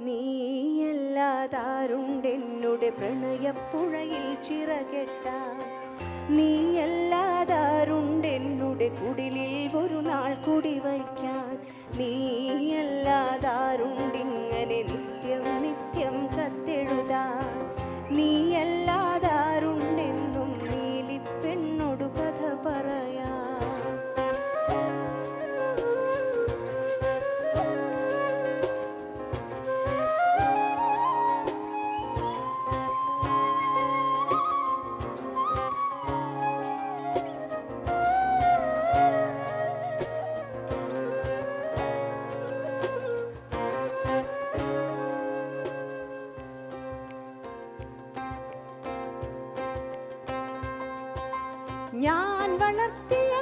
നീയല്ലാതാരുണ്ടെന്നുടെ പ്രണയപ്പുഴയിൽ ചിറകെട്ട. നീയല്ലാതാരുണ്ടെന്നുടെ കുടിലിൽ ഒരു നാൾ കുടിവയ്ക്കാൻ. നീയല്ല ഞാൻ വളർത്തിയ